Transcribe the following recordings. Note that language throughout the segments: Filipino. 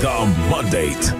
The Mandate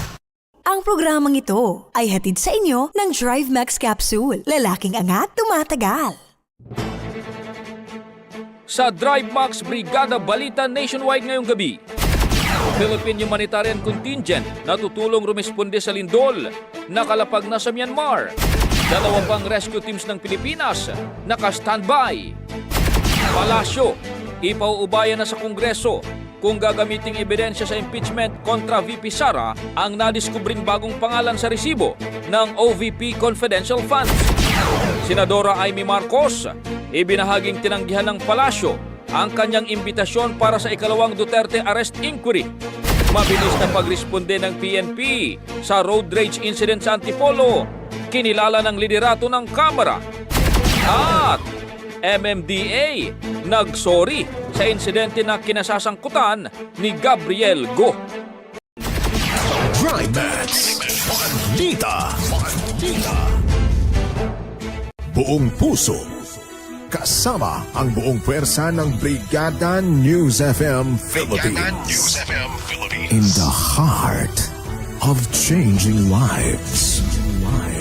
Ang programang ito ay hatid sa inyo ng Drive Max Capsule. Lalaking angat, tumatagal. Sa Drive Max Brigada Balita Nationwide ngayong gabi. Philippine Humanitarian Contingent na tutulong rumisponde sa lindol, nakalapag na sa Myanmar. Dalawa pang rescue teams ng Pilipinas, naka-standby. Palasyo, ipauubaya na sa Kongreso kung gagamiting ebidensya sa impeachment kontra VP Sara ang nadiskubring bagong pangalan sa resibo ng OVP Confidential Funds. Senadora Amy Marcos, ibinahaging tinanggihan ng palasyo ang kanyang imbitasyon para sa ikalawang Duterte arrest inquiry. Mabilis na pagresponde ng PNP sa road rage incident sa Antipolo, kinilala ng liderato ng Kamara. At MMDA nagsorry sa insidente na kinasasangkutan ni Gabriel Go. Balita. Buong puso. Kasama ang buong pwersa ng Brigada News FM Philippines. In the heart of changing lives.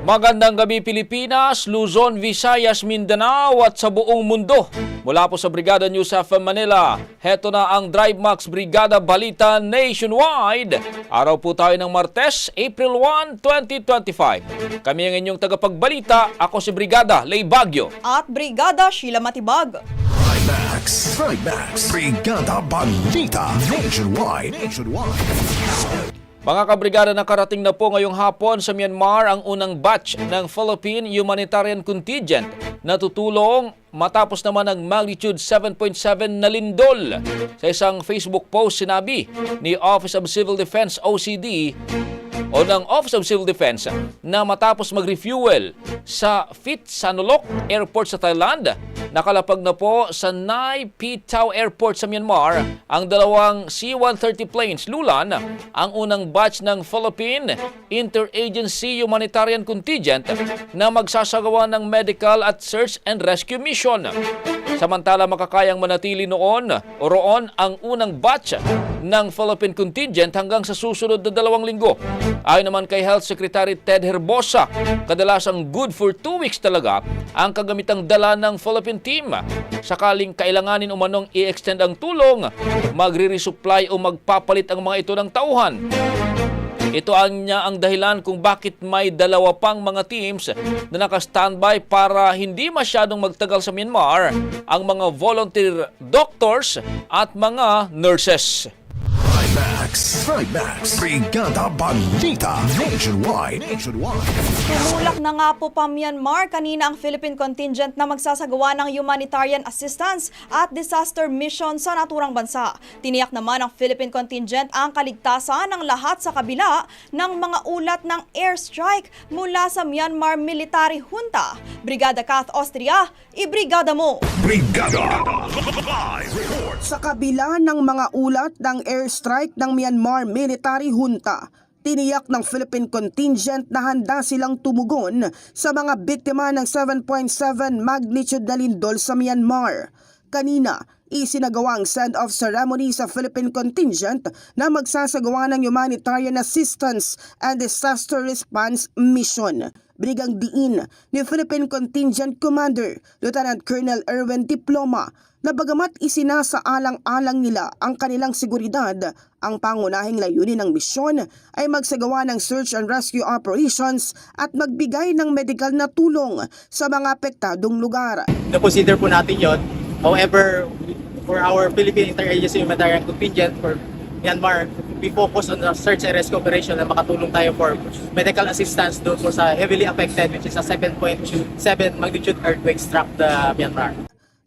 Magandang gabi Pilipinas, Luzon, Visayas, Mindanao at sa buong mundo. Mula po sa Brigada News FM Manila, heto na ang Drive Max Brigada Balita Nationwide. Araw po tayo ng Martes, April 1, 2025. Kami ang inyong tagapagbalita, ako si Brigada Lay Bagyo. at Brigada Sheila Matibag. Max, Max, Brigada Balita Nationwide. Nationwide. Mga kabrigada nakarating na po ngayong hapon sa Myanmar ang unang batch ng Philippine Humanitarian Contingent na tutulong matapos naman ang magnitude 7.7 na lindol. Sa isang Facebook post sinabi ni Office of Civil Defense OCD o ng Office of Civil Defense na matapos mag-refuel sa Phit Sanulok Airport sa Thailand, nakalapag na po sa Nai Pitao Airport sa Myanmar ang dalawang C-130 planes Lulan, ang unang batch ng Philippine Interagency Humanitarian Contingent na magsasagawa ng medical at search and rescue mission. Samantala makakayang manatili noon o roon ang unang batch ng Philippine contingent hanggang sa susunod na dalawang linggo. Ayon naman kay Health Secretary Ted Herbosa, kadalasang good for two weeks talaga ang kagamitang dala ng Philippine team. Sakaling kailanganin umanong i-extend ang tulong, magre-resupply o magpapalit ang mga ito ng tauhan. Ito ang niya ang dahilan kung bakit may dalawa pang mga teams na naka-standby para hindi masyadong magtagal sa Myanmar ang mga volunteer doctors at mga nurses. Max, Max, Brigada Balita Nationwide. Nationwide. Tumulak na nga po pa Myanmar kanina ang Philippine contingent na magsasagawa ng humanitarian assistance at disaster mission sa naturang bansa. Tiniyak naman ng Philippine contingent ang kaligtasan ng lahat sa kabila ng mga ulat ng airstrike mula sa Myanmar Military Junta. Brigada Kath Austria, ibrigada mo! Brigada Live Report. Sa kabila ng mga ulat ng airstrike ng Myanmar Military Junta, tiniyak ng Philippine contingent na handa silang tumugon sa mga biktima ng 7.7 magnitude na lindol sa Myanmar. Kanina, isinagawa ang send-off ceremony sa Philippine contingent na magsasagawa ng humanitarian assistance and disaster response mission. Brigang diin ni Philippine Contingent Commander Lieutenant Colonel Erwin Diploma na bagamat isinasaalang-alang nila ang kanilang seguridad, ang pangunahing layunin ng misyon ay magsagawa ng search and rescue operations at magbigay ng medical na tulong sa mga apektadong lugar. na-consider po natin yon. However, for our Philippine Interagency Humanitarian Contingent for Myanmar, we focus on the search and rescue operation na makatulong tayo for medical assistance doon po sa heavily affected which is a 7.7 magnitude earthquake struck the Myanmar.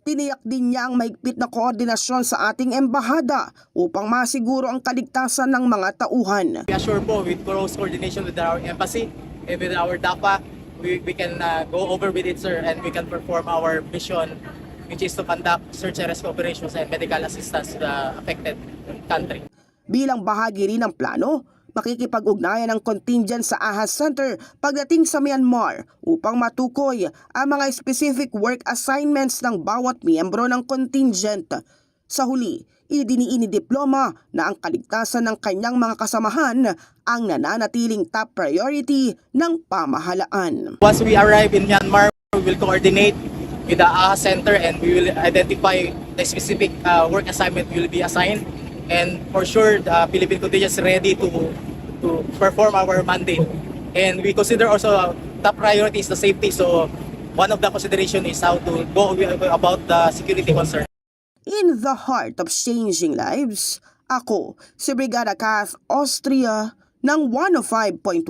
Tiniyak din niya ang mahigpit na koordinasyon sa ating embahada upang masiguro ang kaligtasan ng mga tauhan. We assure po with close coordination with our embassy and with our DAPA, we, we can uh, go over with it sir and we can perform our mission which is to conduct search and rescue operations and medical assistance to the affected country. Bilang bahagi rin ng plano, makikipag-ugnayan ng contingent sa AHAS Center pagdating sa Myanmar upang matukoy ang mga specific work assignments ng bawat miyembro ng contingent. Sa huli, idiniin ni Diploma na ang kaligtasan ng kanyang mga kasamahan ang nananatiling top priority ng pamahalaan. Once we arrive in Myanmar, we will coordinate with the AHA Center and we will identify the specific uh, work assignment will be assigned. And for sure, the Philippine contingent is ready to to perform our mandate. And we consider also top priority is the safety. So one of the consideration is how to go about the security concern. In the heart of changing lives, ako si Brigada Kath Austria ng 105.1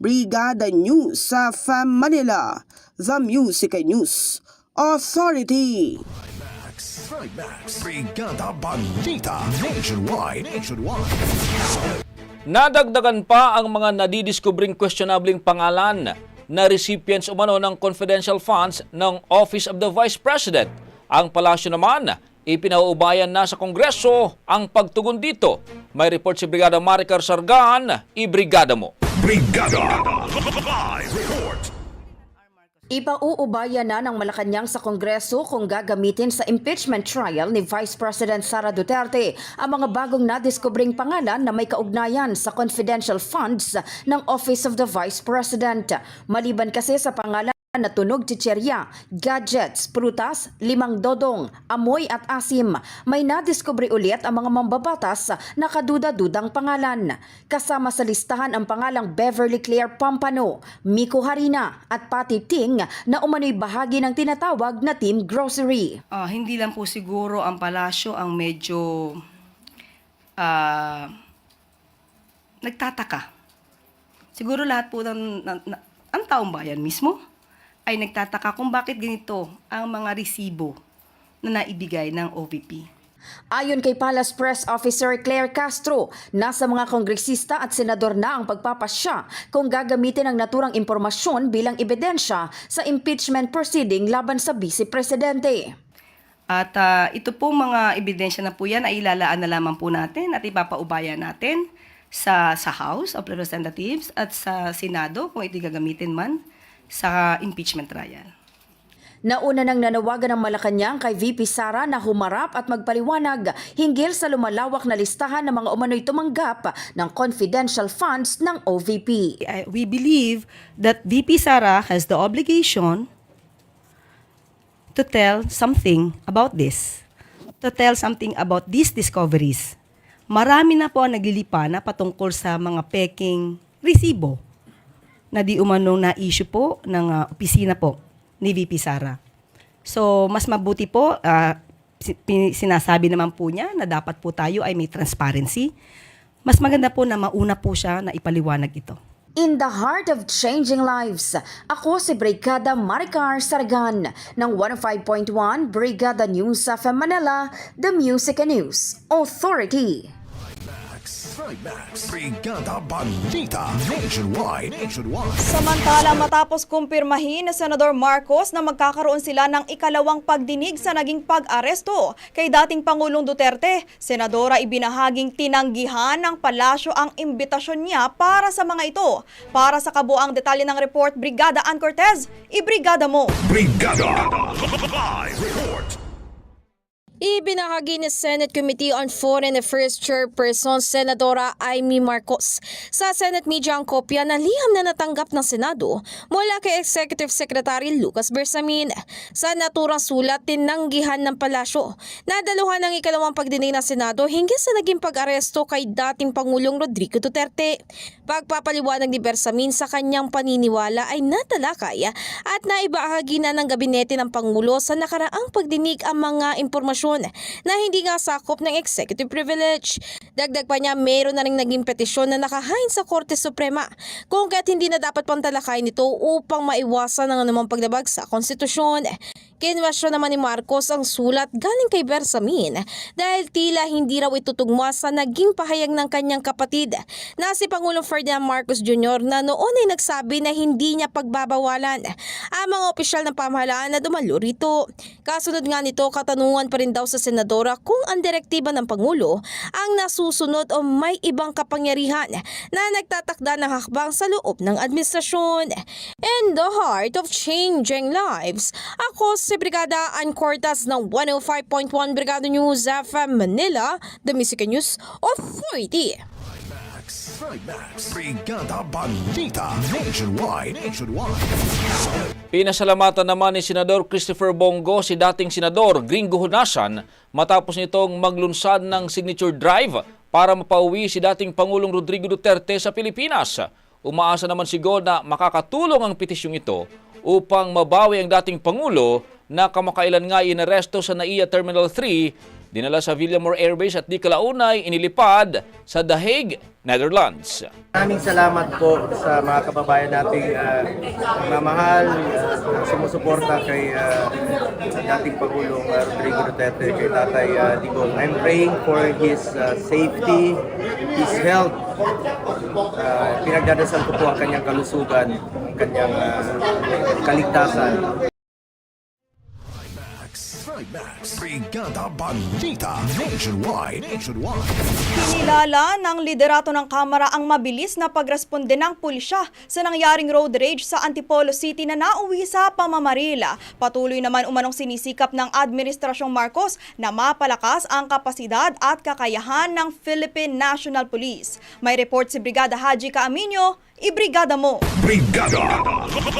Brigada News sa FAM Manila, The Music News Authority. Max, Max, Brigada Balita Nationwide. Nationwide. Nadagdagan pa ang mga nadidiskubring questionabling pangalan na recipients umano ng confidential funds ng Office of the Vice President. Ang palasyo naman, ipinauubayan na sa Kongreso ang pagtugon dito. May report si Brigada Maricar Sargan, ibrigada mo. Brigada Live Report. Ipauubaya na ng Malacanang sa Kongreso kung gagamitin sa impeachment trial ni Vice President Sara Duterte ang mga bagong nadiskubring pangalan na may kaugnayan sa confidential funds ng Office of the Vice President. Maliban kasi sa pangalan na tunog chicherya, gadgets, prutas, limang dodong, amoy at asim. May nadiskubre ulit ang mga mambabatas na kaduda-dudang pangalan. Kasama sa listahan ang pangalang Beverly Claire Pampano, Miko Harina at Patty Ting na umano'y bahagi ng tinatawag na Team Grocery. Ah, hindi lang po siguro ang palasyo ang medyo ah, nagtataka. Siguro lahat po ng, ng- na- ang taong bayan mismo ay nagtataka kung bakit ganito ang mga resibo na naibigay ng OVP. Ayon kay Palace Press Officer Claire Castro, nasa mga kongresista at senador na ang pagpapasya kung gagamitin ang naturang impormasyon bilang ebidensya sa impeachment proceeding laban sa Vice Presidente. At ah, ito po mga ebidensya na po yan ay ilalaan na lamang po natin at ipapaubaya natin sa, sa House of Representatives at sa Senado kung ito gagamitin man sa impeachment trial. Nauna nang nanawagan ng Malacanang kay VP Sara na humarap at magpaliwanag hinggil sa lumalawak na listahan ng mga umano'y tumanggap ng confidential funds ng OVP. I- we believe that VP Sara has the obligation to tell something about this, to tell something about these discoveries. Marami na po ang naglilipa na patungkol sa mga peking resibo na di umanong na-issue po ng ah, opisina po ni VP Sara. So, mas mabuti po, pin- sinasabi naman po niya na dapat po tayo ay may transparency. Mas maganda po na mauna po siya na ipaliwanag ito. In the heart of changing lives, ako si Brigada Maricar Sargan ng 105.1 Brigada News of Manila, The Music and News Authority. Trimax. Brigada Balita. Nationwide. Nationwide. Samantala matapos kumpirmahin ni Senador Marcos na magkakaroon sila ng ikalawang pagdinig sa naging pag-aresto kay dating Pangulong Duterte, Senadora ibinahaging tinanggihan ng palasyo ang imbitasyon niya para sa mga ito. Para sa kabuang detalye ng report, Brigada Ann Cortez, ibrigada mo! Brigada. Live report. Ibinahagi ni Senate Committee on Foreign Affairs Chairperson Senadora Amy Marcos sa Senate Media ang kopya na liham na natanggap ng Senado mula kay Executive Secretary Lucas Bersamin. Sa naturang sulat, tinanggihan ng palasyo na daluhan ng ikalawang pagdinig ng Senado hinggil sa naging pag-aresto kay dating Pangulong Rodrigo Duterte. Pagpapaliwanag ni Bersamin sa kanyang paniniwala ay natalakay at naibahagi na ng gabinete ng Pangulo sa nakaraang pagdinig ang mga impormasyon na hindi nga sakop ng executive privilege. Dagdag pa niya, mayroon na rin naging petisyon na nakahain sa Korte Suprema kung kaya't hindi na dapat pantalakayin ito upang maiwasan ang anumang paglabag sa konstitusyon. Kinwestiyon naman ni Marcos ang sulat galing kay Bersamin dahil tila hindi raw itutugma sa naging pahayag ng kanyang kapatid na si Pangulong Ferdinand Marcos Jr. na noon ay nagsabi na hindi niya pagbabawalan ang mga opisyal ng pamahalaan na dumalo rito. Kasunod nga nito, katanungan pa rin daw sa senadora kung ang direktiba ng Pangulo ang nasusunod o may ibang kapangyarihan na nagtatakda ng hakbang sa loob ng administrasyon. In the heart of changing lives, ako si Brigada Ann Cortas ng 105.1 Brigada News FM Manila, The Music and News Authority. Trimax. Brigada Balita. Nationwide. Nationwide. Pinasalamatan naman ni Senador Christopher Bongo si dating Senador Gringo Hunasan matapos nitong maglunsad ng signature drive para mapauwi si dating Pangulong Rodrigo Duterte sa Pilipinas. Umaasa naman si Go na makakatulong ang petisyong ito upang mabawi ang dating Pangulo na kamakailan nga inaresto sa NAIA Terminal 3 dinala sa Villamor Airbase at di kalaunay inilipad sa The Hague, Netherlands. Maraming salamat po sa mga kababayan nating uh, mamahal, uh, sumusuporta kay uh, dating Pangulong uh, Rodrigo Duterte, kay Tatay uh, Digong. I'm praying for his uh, safety, his health. Uh, pinagdadasal ko po ang kanyang kalusugan, ang kanyang uh, kaligtasan. Trimax. Brigada Balita Nationwide. Nationwide. Kinilala ng liderato ng Kamara ang mabilis na pagresponde ng pulisya sa nangyaring road rage sa Antipolo City na nauwi sa pamamarila. Patuloy naman umanong sinisikap ng Administrasyong Marcos na mapalakas ang kapasidad at kakayahan ng Philippine National Police. May report si Brigada Haji Kaaminyo, ibrigada mo! Brigada.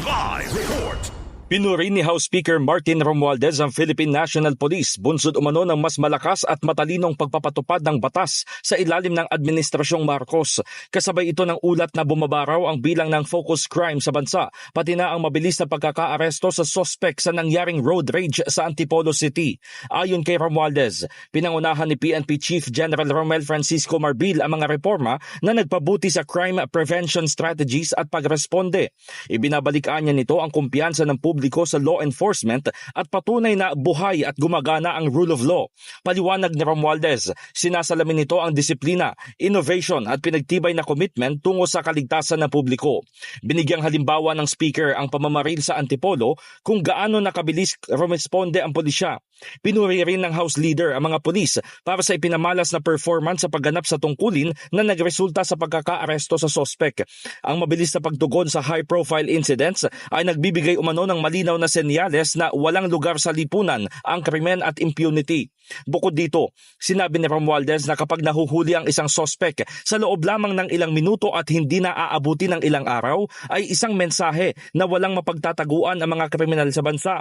Live report. Pinuri ni House Speaker Martin Romualdez ang Philippine National Police bunsod umano ng mas malakas at matalinong pagpapatupad ng batas sa ilalim ng Administrasyong Marcos. Kasabay ito ng ulat na bumabaraw ang bilang ng focus crime sa bansa, pati na ang mabilis na pagkakaaresto sa sospek sa nangyaring road rage sa Antipolo City. Ayon kay Romualdez, pinangunahan ni PNP Chief General Romel Francisco Marbil ang mga reforma na nagpabuti sa crime prevention strategies at pagresponde. Ibinabalikaan niya nito ang kumpiyansa ng publiko sa law enforcement at patunay na buhay at gumagana ang rule of law. Paliwanag ni Romualdez, sinasalamin nito ang disiplina, innovation at pinagtibay na commitment tungo sa kaligtasan ng publiko. Binigyang halimbawa ng speaker ang pamamaril sa Antipolo kung gaano nakabilis rumesponde ang pulisya. Pinuri rin ng House Leader ang mga pulis para sa ipinamalas na performance sa pagganap sa tungkulin na nagresulta sa pagkakaaresto sa sospek. Ang mabilis na pagtugon sa high-profile incidents ay nagbibigay umano ng malinaw na senyales na walang lugar sa lipunan ang krimen at impunity. Bukod dito, sinabi ni Romualdez na kapag nahuhuli ang isang sospek sa loob lamang ng ilang minuto at hindi na aabuti ng ilang araw ay isang mensahe na walang mapagtataguan ang mga kriminal sa bansa.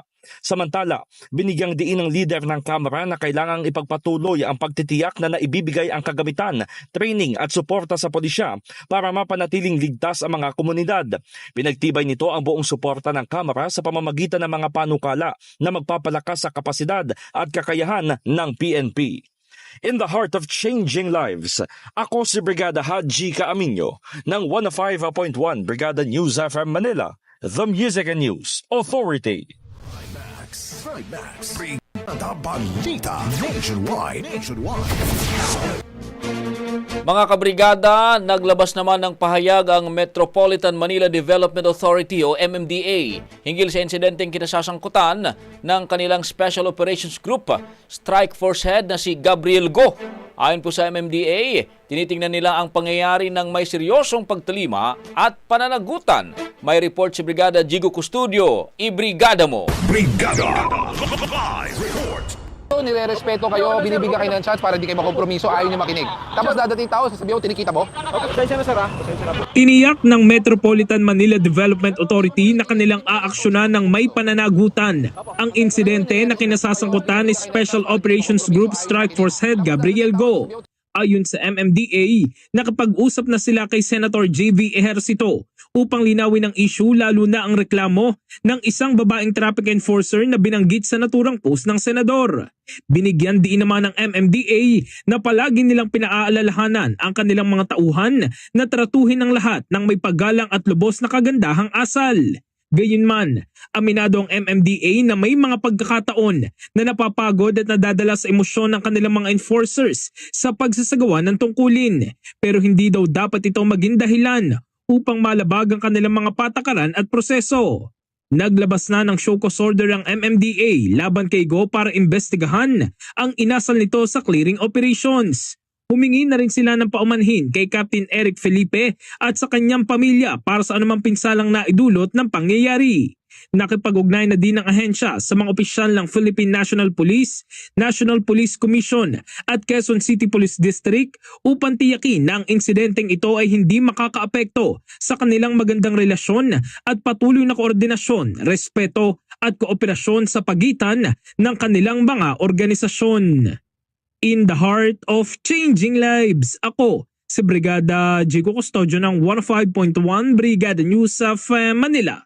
Samantala, binigyang diin ng leader ng Kamara na kailangang ipagpatuloy ang pagtitiyak na naibibigay ang kagamitan, training at suporta sa pulisya para mapanatiling ligtas ang mga komunidad. Pinagtibay nito ang buong suporta ng Kamara sa pamamagitan ng mga panukala na magpapalakas sa kapasidad at kakayahan ng PNP. In the heart of changing lives, ako si Brigada Haji Kaaminyo ng 105.1 Brigada News FM Manila, The Music and News Authority. Trimax. Nationwide. Nationwide. Mga kabrigada, naglabas naman ng pahayag ang Metropolitan Manila Development Authority o MMDA hinggil sa insidenteng kinasasangkutan ng kanilang Special Operations Group Strike Force Head na si Gabriel Go. Ayon po sa MMDA, tinitingnan nila ang pangyayari ng may seryosong pagtalima at pananagutan. May report si Brigada Jigo Custodio. Ibrigada mo! Brigada. Live report. Nire-respeto kayo, binibigyan kayo ng chance para hindi kayo makompromiso, ayaw nyo makinig. Tapos dadating tao, sasabihin ko, tinikita mo? Iniyak ng Metropolitan Manila Development Authority na kanilang aaksyonan ng may pananagutan ang insidente na kinasasangkutan ni Special Operations Group Strike Force Head Gabriel Go. Ayon sa MMDA, nakapag-usap na sila kay Senator JV Ejercito upang linawin ang issue lalo na ang reklamo ng isang babaeng traffic enforcer na binanggit sa naturang post ng senador. Binigyan din naman ng MMDA na palagi nilang pinaaalalahanan ang kanilang mga tauhan na tratuhin ng lahat ng may paggalang at lubos na kagandahang asal. Gayunman, aminado ang MMDA na may mga pagkakataon na napapagod at nadadala sa emosyon ng kanilang mga enforcers sa pagsasagawa ng tungkulin. Pero hindi daw dapat ito maging dahilan upang malabag ang kanilang mga patakaran at proseso. Naglabas na ng show cause order ang MMDA laban kay Go para investigahan ang inasal nito sa clearing operations. Humingi na rin sila ng paumanhin kay Captain Eric Felipe at sa kanyang pamilya para sa anumang pinsalang naidulot ng pangyayari. Nakipag-ugnay na din ng ahensya sa mga opisyal ng Philippine National Police, National Police Commission at Quezon City Police District upang tiyakin na ang insidenteng ito ay hindi makakaapekto sa kanilang magandang relasyon at patuloy na koordinasyon, respeto at kooperasyon sa pagitan ng kanilang mga organisasyon. In the heart of changing lives, ako si Brigada Jigo Custodio ng 105.1 Brigada News of Manila,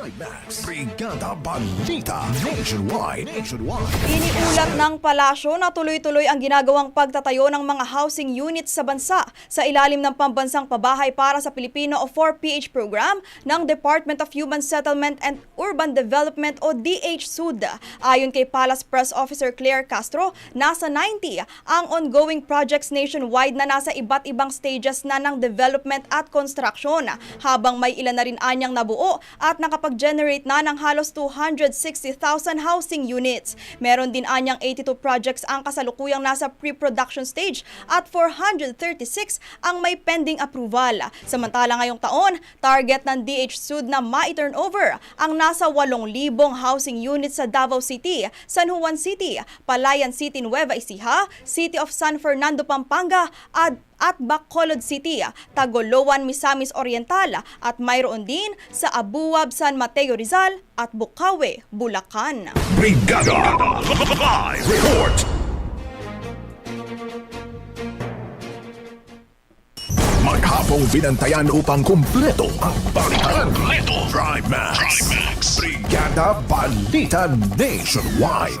Trimax. Brigada Balita Nationwide. Nationwide. Iniulat ng palasyo na tuloy-tuloy ang ginagawang pagtatayo ng mga housing units sa bansa sa ilalim ng pambansang pabahay para sa Pilipino o 4PH program ng Department of Human Settlement and Urban Development o DH-SUD. Ayon kay Palace Press Officer Claire Castro, nasa 90 ang ongoing projects nationwide na nasa iba't ibang stages na ng development at construction habang may ilan na rin anyang nabuo at nakapag nakapag-generate na ng halos 260,000 housing units. Meron din anyang 82 projects ang kasalukuyang nasa pre-production stage at 436 ang may pending approval. Samantala ngayong taon, target ng DH Sud na ma-turn over ang nasa 8,000 housing units sa Davao City, San Juan City, Palayan City, Nueva Ecija, City of San Fernando, Pampanga at at Bacolod City, Tagoloan, Misamis Oriental at mayroon din sa Abuab, San Mateo Rizal at Bukawe, Bulacan. Brigada Live Report Maghapong binantayan upang kumpleto ang balitan. Kompleto. Drive Max. Brigada Balita Nationwide.